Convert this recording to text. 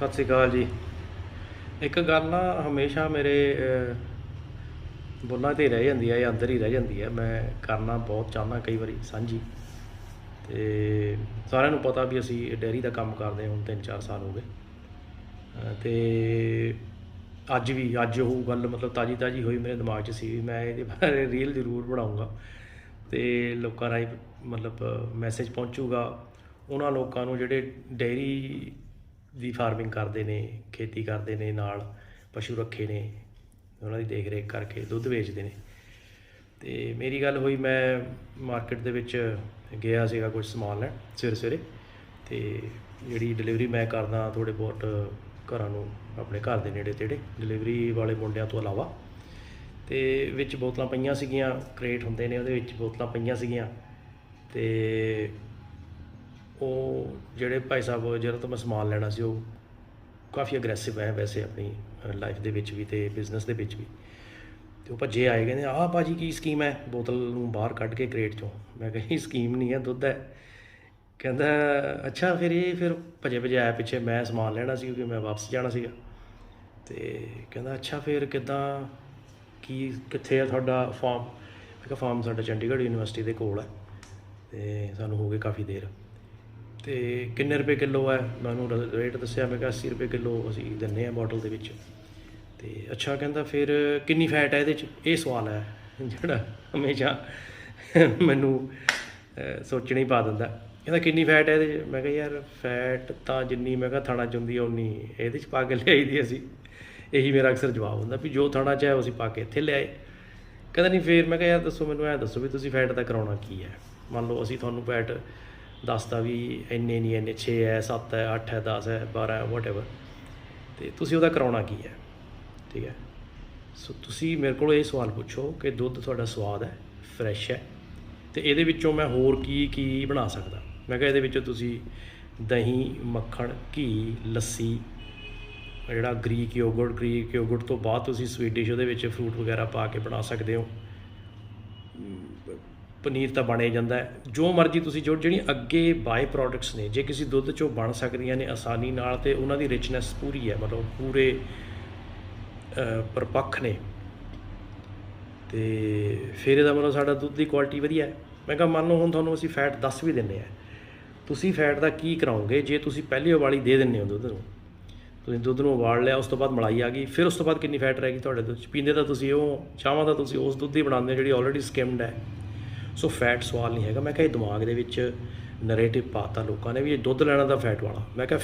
ਸਤਿ ਸ਼੍ਰੀ ਅਕਾਲ ਜੀ। ਇੱਕ ਗੱਲ ਨਾ ਹਮੇਸ਼ਾ ਮੇਰੇ ਅਹ, ਬੁੱਲਾਂ ਤੇ ਰਹਿ ਜਾਂਦੀ ਹੈ ਜਾਂ ਅੰਦਰ ਹੀ ਰਹਿ ਜਾਂਦੀ ਹੈ ਮੈਂ ਕਰਨਾ ਬਹੁਤ ਚਾਹੁੰਦਾ ਕਈ ਵਾਰੀ ਸਾਂਝੀ। ਤੇ ਸਾਰਿਆਂ ਨੂੰ ਪਤਾ ਵੀ ਅਸੀਂ ਡੈਰੀ ਦਾ ਕੰਮ ਕਰਦੇ ਹੁਣ 3-4 ਸਾਲ ਹੋ ਗਏ। ਅਹ, ਤੇ ਅੱਜ ਵੀ ਅੱਜ ਉਹ ਗੱਲ ਮਤਲਬ ਤਾਜੀ ਤਾਜੀ ਹੋਈ ਮੇਰੇ ਦਿਮਾਗ 'ਚ ਸੀ ਵੀ ਮੈਂ ਇਹਦੇ ਬਾਰੇ ਰੀਲ ਜ਼ਰੂਰ ਬਣਾਉਂਗਾ। ਤੇ ਲੋਕਾਂ ਰਾਹੀਂ ਮਤਲਬ ਮੈਸੇਜ ਪਹੁੰਚੂਗਾ। ਉਹਨਾਂ ਲੋਕਾਂ ਨੂੰ ਜਿਹੜੇ ਡੇਅਰੀ ਦੀ ਫਾਰਮਿੰਗ ਕਰਦੇ ਨੇ, ਖੇਤੀ ਕਰਦੇ ਨੇ, ਨਾਲ ਪਸ਼ੂ ਰੱਖੇ ਨੇ, ਉਹਨਾਂ ਦੀ ਦੇਖ ਰੇਖ ਕਰਕੇ ਦੁੱਧ ਵੇਚਦੇ ਨੇ। ਤੇ ਮੇਰੀ ਗੱਲ ਹੋਈ, ਮੈਂ ਮਾਰਕੀਟ ਦੇ ਵਿੱਚ ਗਿਆ ਸੀਗਾ ਕੁਝ ਸਮਾਨ ਲੈਣ ਸਵੇਰੇ ਸਵੇਰੇ। ਤੇ ਜਿਹੜੀ ਡਿਲੀਵਰੀ ਮੈਂ ਕਰਦਾ ਥੋੜੇ ਬਹੁਤ ਘਰਾਂ ਨੂੰ ਆਪਣੇ ਘਰ ਦੇ ਨੇੜੇ ਤੇੜੇ ਡਿਲੀਵਰੀ ਵਾਲੇ ਮੁੰਡਿਆਂ ਤੋਂ ਇਲਾਵਾ। ਤੇ ਵਿੱਚ ਬੋਤਲਾਂ ਪਈਆਂ ਸੀਗੀਆਂ ਕ੍ਰੇਟ ਹੁੰਦੇ ਨੇ ਉਹਦੇ ਵਿੱਚ ਬੋਤਲਾਂ ਪਈਆਂ ਸੀਗੀਆਂ। ਤੇ ਉਹ ਜਿਹੜੇ ਭਾਈ ਸਾਹਿਬ ਜਿਹੜਾ ਤੋਂ ਮੈਂ ਸਮਾਨ ਲੈਣਾ ਸੀ, ਉਹ ਕਾਫੀ ਅਗਰੈਸਿਵ ਹੈ ਵੈਸੇ ਆਪਣੀ ਲਾਈਫ ਦੇ ਵਿੱਚ ਵੀ ਤੇ ਬਿਜ਼ਨਸ ਦੇ ਵਿੱਚ ਵੀ। ਤੇ ਉਹ ਭੱਜੇ ਆਏ, ਕਹਿੰਦੇ, ਆਹ ਭਾਜੀ ਕੀ ਸਕੀਮ ਹੈ? ਬੋਤਲ ਨੂੰ ਬਾਹਰ ਕੱਢ ਕੇ ਕ੍ਰੇਟ ਚੋਂ। ਮੈਂ ਕਿਹਾ, ਇਹ ਸਕੀਮ ਨਹੀਂ ਹੈ, ਦੁੱਧ ਹੈ। ਕਹਿੰਦਾ, ਅੱਛਾ, ਫਿਰ ਇਹ ਫਿਰ ਭੱਜੇ ਭੱਜੇ ਆਇਆ ਪਿੱਛੇ, ਮੈਂ ਸਮਾਨ ਲੈਣਾ ਸੀ, ਕਿਉਂਕਿ ਮੈਂ ਵਾਪਸ ਜਾਣਾ ਸੀਗਾ। ਤੇ ਕਹਿੰਦਾ, ਅੱਛਾ, ਫਿਰ ਕਿੱਦਾਂ, ਕੀ, ਕਿੱਥੇ ਆ ਤੁਹਾਡਾ ਫਾਰਮ ਮੈਂ ਕਿਹਾ ਫਾਰਮ ਸਾਡਾ ਚੰਡੀਗੜ੍ਹ ਯੂਨੀਵਰਸਿਟੀ ਦੇ ਕੋਲ ਹੈ ਤੇ ਸਾਨੂੰ ਹੋ ਗਏ ਕਾਫੀ ਦੇਰ। ਤੇ ਕਿੰਨੇ ਰੁਪਏ ਕਿਲੋ ਹੈ? ਮੈਂ ਉਹਨੂੰ ਰੇਟ ਦੱਸਿਆ ਮੈਂ ਕਿਹਾ 80 ਰੁਪਏ ਕਿਲੋ ਅਸੀਂ ਦਿੰਨੇ ਆ ਬੋਟਲ ਦੇ ਵਿੱਚ। ਤੇ ਅੱਛਾ ਕਹਿੰਦਾ ਫਿਰ ਕਿੰਨੀ ਫੈਟ ਹੈ ਇਹਦੇ ਚ? ਇਹ ਸਵਾਲ ਹੈ ਜਿਹੜਾ ਹਮੇਸ਼ਾ ਮੈਨੂੰ ਅਹ, ਸੋਚਣਾ ਹੀ ਪਾ ਦਿੰਦਾ। ਕਹਿੰਦਾ ਕਿੰਨੀ ਫੈਟ ਹੈ ਇਹਦੇ ਚ? ਮੈਂ ਕਿਹਾ ਯਾਰ ਫੈਟ ਤਾਂ ਜਿੰਨੀ ਮੈਂ ਕਿਹਾ ਥਾਣਾ ਚ ਹੁੰਦੀ ਹੈ ਉਨੀ। ਇਹਦੇ ਚ ਪਾ ਕੇ ਲਿਆਈ ਦੀ ਅਸੀਂ। ਇਹੀ ਮੇਰਾ ਅਕਸਰ ਜਵਾਬ ਹੁੰਦਾ ਵੀ ਜੋ ਥਾਣਾ ਚ ਹੈ ਉਹ ਅਸੀਂ ਪਾ ਕੇ ਇੱਥੇ ਲਿਆਏ। ਕਹਿੰਦਾ ਨਹੀਂ ਫੇਰ ਮੈਂ ਕਿਹਾ ਯਾਰ ਦੱਸੋ ਮੈਨੂੰ ਐ ਦੱਸੋ ਵੀ ਤੁਸੀਂ ਫੈਟ ਦਾ ਕਰਾਉਣਾ ਕੀ ਹੈ? ਮੰਨ ਲਓ ਅਸੀਂ ਤੁਹਾਨੂੰ ਫੈਟ ਦੱਸਦਾ ਵੀ ਇੰਨੇ ਨਹੀਂ, ਇੰਨੇ 6 ਹੈ 7 ਹੈ 8 ਹੈ 10 ਹੈ 12 ਹੈ ਵਾਟਐਵਰ ਤੇ ਤੁਸੀਂ ਉਹਦਾ ਕਰਾਉਣਾ ਕੀ ਹੈ? ਠੀਕ ਹੈ? ਸੋ ਤੁਸੀਂ ਮੇਰੇ ਕੋਲ ਇਹ ਸਵਾਲ ਪੁੱਛੋ ਕਿ ਦੁੱਧ ਤੁਹਾਡਾ ਸਵਾਦ ਹੈ ਫਰੈਸ਼ ਹੈ। ਤੇ ਇਹਦੇ ਵਿੱਚੋਂ ਮੈਂ ਹੋਰ ਕੀ ਕੀ ਬਣਾ ਸਕਦਾ? ਮੈਂ ਕਿਹਾ ਇਹਦੇ ਵਿੱਚੋਂ ਤੁਸੀਂ ਦਹੀਂ, ਮੱਖਣ, ਘੀ, ਲੱਸੀ ਜਿਹੜਾ ਗ੍ਰੀਕ ਯੋਗਰਟ ਗ੍ਰੀਕ ਯੋਗਰਟ ਤੋਂ ਬਾਅਦ ਤੁਸੀਂ ਸਵੀਟ ਡਿਸ਼ ਉਹਦੇ ਵਿੱਚ ਫਰੂਟ ਵਗੈਰਾ ਪਾ ਕੇ ਬਣਾ ਸਕਦੇ ਹੋ। ਪਨੀਰ ਤਾਂ ਬਣੇ ਜਾਂਦਾ ਹੈ। ਜੋ ਮਰਜ਼ੀ ਤੁਸੀਂ ਜੋ ਜਿਹੜੀਆਂ ਅੱਗੇ ਬਾਈ ਪ੍ਰੋਡਕਟਸ ਨੇ ਜੇ ਕਿਸੇ ਦੁੱਧ ਚੋਂ ਬਣ ਸਕਦੀਆਂ ਨੇ ਆਸਾਨੀ ਨਾਲ ਤੇ ਉਹਨਾਂ ਦੀ ਰਿਚਨੈਸ ਪੂਰੀ ਹੈ ਮਤਲਬ ਪੂਰੇ ਅ, ਪਰਪੱਖ ਨੇ। ਤੇ ਫਿਰ ਇਹਦਾ ਮਤਲਬ ਸਾਡਾ ਦੁੱਧ ਦੀ ਕੁਆਲਿਟੀ ਵਧੀਆ ਹੈ। ਮੈਂ ਕਿਹਾ ਮੰਨ ਲਓ ਹੁਣ ਤੁਹਾਨੂੰ ਅਸੀਂ ਫੈਟ ਦੱਸ ਵੀ ਦਿੰਨੇ ਆ ਤੁਸੀਂ ਫੈਟ ਦਾ ਕੀ ਕਰਾਓਗੇ? ਜੇ ਤੁਸੀਂ ਪਹਿਲੀ ਉਬਾਲੀ ਦੇ ਦਿੰਨੇ ਹੋ ਦੁੱਧ ਨੂੰ ਤੁਸੀਂ ਦੁੱਧ ਨੂੰ ਉਬਾਲ ਲਿਆ ਉਸ ਤੋਂ ਬਾਅਦ ਮਲਾਈ ਆ ਗਈ ਫਿਰ ਉਸ ਤੋਂ ਬਾਅਦ ਕਿੰਨੀ ਫੈਟ ਰਹੇਗੀ ਤੁਹਾਡੇ ਦੁੱਧ 'ਚ? ਪੀਂਦੇ ਤਾਂ ਤੁਸੀਂ ਉਹ ਚਾਹਾਂ ਤਾਂ ਤੁਸੀਂ ਉਸ ਦੁੱਧ ਦੀ ਬਣਾਉਂਦੇ ਹੋ ਜਿਹੜੀ ਆਲਰੇਡੀ ਸਕਿਮਡ ਹੈ। ਸੋ ਫੈਟ ਸਵਾਲ ਨਹੀਂ ਹੈਗਾ। ਮੈਂ ਕਿਹਾ ਇਹ ਦਿਮਾਗ ਦੇ ਵਿੱਚ ਨੈਰੇਟਿਵ ਪਾਤਾ ਲੋਕਾਂ ਨੇ ਵੀ ਇਹ ਦੁੱਧ ਲੈਣਾ ਤਾਂ ਫੈਟ ਵਾਲਾ। ਮੈਂ ਕਿਹਾ